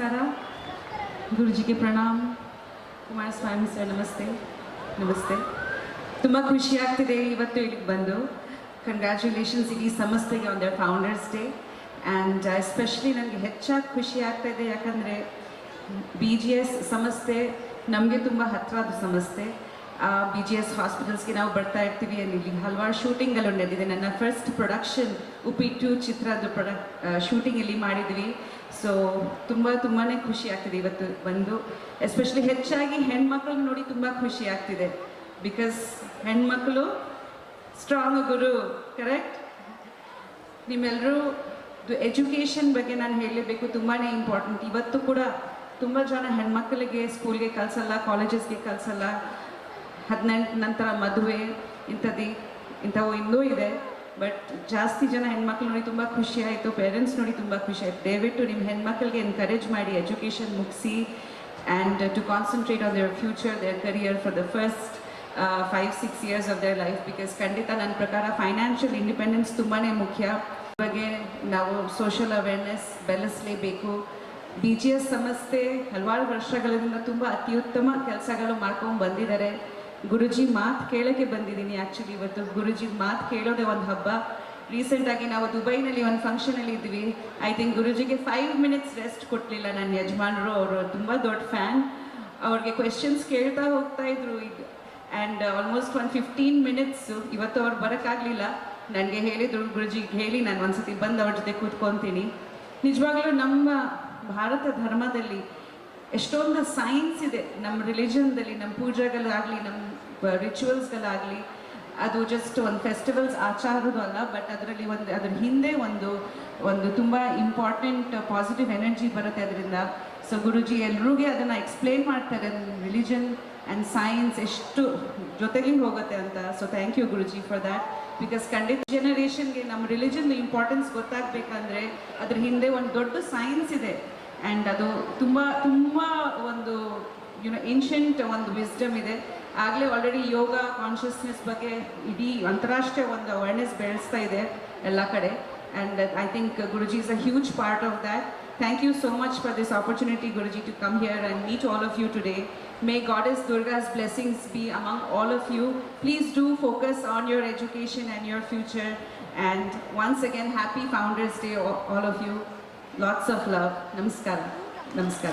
ನಮಸ್ಕಾರ. ಗುರುಜಿಗೆ ಪ್ರಣಾಮ್. ಕುಮಾರಸ್ವಾಮಿ ಸರ್, ನಮಸ್ತೆ. ನಮಸ್ತೆ. ತುಂಬ ಖುಷಿ ಆಗ್ತಿದೆ ಇವತ್ತು ಇಲ್ಲಿಗೆ ಬಂದು. ಕಂಗ್ರ್ಯಾಚುಲೇಷನ್ಸ್ ಇಡೀ ಸಂಸ್ಥೆಗೆ on founders day and especially ನನಗೆ ಹೆಚ್ಚಾಗಿ ಖುಷಿ ಆಗ್ತಾಯಿದೆ ಯಾಕಂದರೆ ಬಿ ಜಿ ಎಸ್ ಸಂಸ್ಥೆ ನಮಗೆ ತುಂಬ ಹತ್ತಿರದ ಸಂಸ್ಥೆ. ಬಿ ಜಿ ಎಸ್ ಹಾಸ್ಪಿಟಲ್ಸ್ಗೆ ನಾವು ಬರ್ತಾ ಇರ್ತೀವಿ. ಅಲ್ಲಿ ಹಲವಾರು ಶೂಟಿಂಗಲ್ಲೂ ನಡೆದಿದೆ. ನನ್ನ ಫಸ್ಟ್ ಪ್ರೊಡಕ್ಷನ್ ಉಪ್ಪಿಟ್ಟು ಚಿತ್ರದ ಪ್ರೊಡಕ್ ಶೂಟಿಂಗ್ ಇಲ್ಲಿ ಮಾಡಿದ್ವಿ. ಸೊ ತುಂಬ ತುಂಬಾ ಖುಷಿ ಆಗ್ತಿದೆ ಇವತ್ತು ಬಂದು. ಎಸ್ಪೆಷಲಿ ಹೆಚ್ಚಾಗಿ ಹೆಣ್ಮಕ್ಳನ್ನ ನೋಡಿ ತುಂಬ ಖುಷಿ ಆಗ್ತಿದೆ. ಬಿಕಾಸ್ ಹೆಣ್ಮಕ್ಳು ಸ್ಟ್ರಾಂಗ್ ಗುರು ಕರೆಕ್ಟ್ ನಿಮ್ಮೆಲ್ಲರೂ ಎಜುಕೇಷನ್ ಬಗ್ಗೆ ನಾನು ಹೇಳಲೇಬೇಕು. ತುಂಬಾ ಇಂಪಾರ್ಟೆಂಟ್ ಇವತ್ತು ಕೂಡ ತುಂಬ ಜನ ಹೆಣ್ಮಕ್ಳಿಗೆ ಸ್ಕೂಲ್ಗೆ ಕಲಿಸಲ್ಲ ಕಾಲೇಜಸ್ಗೆ ಕಳಿಸಲ್ಲ. ಹದಿನೆಂಟು ನಂತರ ಮದುವೆ ಇಂಥದ್ದು, ಇಂಥವು ಇನ್ನೂ ಇದೆ. ಬಟ್ ಜಾಸ್ತಿ ಜನ ಹೆಣ್ಮಕ್ಳು ನೋಡಿ ತುಂಬ ಖುಷಿ ಆಯಿತು ಪೇರೆಂಟ್ಸ್ ನೋಡಿ ತುಂಬ ಖುಷಿ ಆಯಿತು. ದಯವಿಟ್ಟು ನಿಮ್ಮ ಹೆಣ್ಮಕ್ಳಿಗೆ ಎನ್ಕರೇಜ್ ಮಾಡಿ ಎಜುಕೇಷನ್ ಮುಗಿಸಿ and to concentrate on their future their career for the first five six years of their life because ಖಂಡಿತ ನನ್ನ ಪ್ರಕಾರ ಫೈನಾನ್ಷಿಯಲ್ ಇಂಡಿಪೆಂಡೆನ್ಸ್ ತುಂಬಾ ಮುಖ್ಯ. ಬಗ್ಗೆ ನಾವು ಸೋಷಿಯಲ್ ಅವೇರ್ನೆಸ್ ಬೆಳೆಸಲೇಬೇಕು. ಬಿ ಜಿ ಎಸ್ ಸಂಸ್ಥೆ ಹಲವಾರು ವರ್ಷಗಳಿಂದ ತುಂಬ ಅತ್ಯುತ್ತಮ ಕೆಲಸಗಳು ಮಾಡ್ಕೊಂಡು ಬಂದಿದ್ದಾರೆ. ಗುರುಜಿ ಮಾತು ಕೇಳೋಕ್ಕೆ ಬಂದಿದ್ದೀನಿ ಆ್ಯಕ್ಚುಲಿ ಇವತ್ತು. ಗುರುಜಿ ಮಾತು ಕೇಳೋದೇ ಒಂದು ಹಬ್ಬ. ರೀಸೆಂಟಾಗಿ ನಾವು ದುಬೈನಲ್ಲಿ ಒಂದು ಫಂಕ್ಷನಲ್ಲಿ ಇದ್ವಿ. ಐ ಥಿಂಕ್ ಗುರುಜಿಗೆ ಫೈವ್ ಮಿನಿಟ್ಸ್ ರೆಸ್ಟ್ ಕೊಡಲಿಲ್ಲ ನನ್ನ ಯಜಮಾನರು. ಅವರು ತುಂಬ ದೊಡ್ಡ ಫ್ಯಾನ್ ಅವ್ರಿಗೆ ಕ್ವೆಶನ್ಸ್ ಕೇಳ್ತಾ ಹೋಗ್ತಾ ಇದ್ರು ಈಗ. ಆ್ಯಂಡ್ ಆಲ್ಮೋಸ್ಟ್ ಒಂದು ಫಿಫ್ಟೀನ್ ಮಿನಿಟ್ಸು ಇವತ್ತು ಅವ್ರು ಬರೋಕ್ಕಾಗಲಿಲ್ಲ. ನನಗೆ ಹೇಳಿದರು ಗುರುಜಿಗೆ ಹೇಳಿ ನಾನು ಒಂದ್ಸತಿ ಬಂದು ಅವ್ರ ಜೊತೆ ಕೂತ್ಕೊತೀನಿ. ನಿಜವಾಗ್ಲೂ ನಮ್ಮ ಭಾರತ ಧರ್ಮದಲ್ಲಿ ಎಷ್ಟೊಂದು ಸೈನ್ಸ್ ಇದೆ. ನಮ್ಮ ರಿಲಿಜನ್ದಲ್ಲಿ ನಮ್ಮ ಪೂಜೆಗಳಾಗಲಿ ನಮ್ಮ ರಿಚುವಲ್ಸ್ಗಳಾಗಲಿ ಅದು ಜಸ್ಟ್ ಒಂದು ಫೆಸ್ಟಿವಲ್ಸ್ ಆಚಾರದು ಅಲ್ಲ ಬಟ್ ಅದರಲ್ಲಿ ಒಂದು, ಅದ್ರ ಹಿಂದೆ ಒಂದು ಒಂದು ತುಂಬ ಇಂಪಾರ್ಟೆಂಟ್ ಪಾಸಿಟಿವ್ ಎನರ್ಜಿ ಬರುತ್ತೆ ಅದರಿಂದ. ಸೊ ಗುರುಜಿ ಎಲ್ರಿಗೂ ಅದನ್ನು ಎಕ್ಸ್ಪ್ಲೇನ್ ಮಾಡ್ತಾರೆ ರಿಲಿಜನ್ ಆ್ಯಂಡ್ ಸೈನ್ಸ್ ಎಷ್ಟು ಜೊತೆಗೆ ಹೋಗುತ್ತೆ ಅಂತ. So thank you Guruji for that because ಖಂಡಿತ ಜನರೇಷನ್ಗೆ ನಮ್ಮ ರಿಲಿಜನ್ ಇಂಪಾರ್ಟೆನ್ಸ್ ಗೊತ್ತಾಗಬೇಕಂದ್ರೆ ಅದ್ರ ಹಿಂದೆ ಒಂದು ದೊಡ್ಡ ಸೈನ್ಸ್ ಇದೆ. ಆ್ಯಂಡ್ ಅದು ತುಂಬ ತುಂಬ ಒಂದು ಯುನೋ ಏನ್ಷಂಟ್ ಒಂದು ವಿಸ್ಡಮ್ ಇದೆ ಆಗಲೇ ಆಲ್ರೆಡಿ ಯೋಗ ಕಾನ್ಷಿಯಸ್ನೆಸ್ ಬಗ್ಗೆ ಇಡೀ ಅಂತಾರಾಷ್ಟ್ರೀಯ ಒಂದು ಅವೇರ್ನೆಸ್ ಬೆಳೆಸ್ತಾ ಇದೆ ಎಲ್ಲ ಕಡೆ and I think Guruji is a huge part of that thank you so much for this opportunity Guruji to come here and meet all of you today May Goddess Durga's blessings be among all of you. Please do focus on your education and your future. And once again, happy Founders Day, all all of you. Lots of love. Namaskar. Namaskar.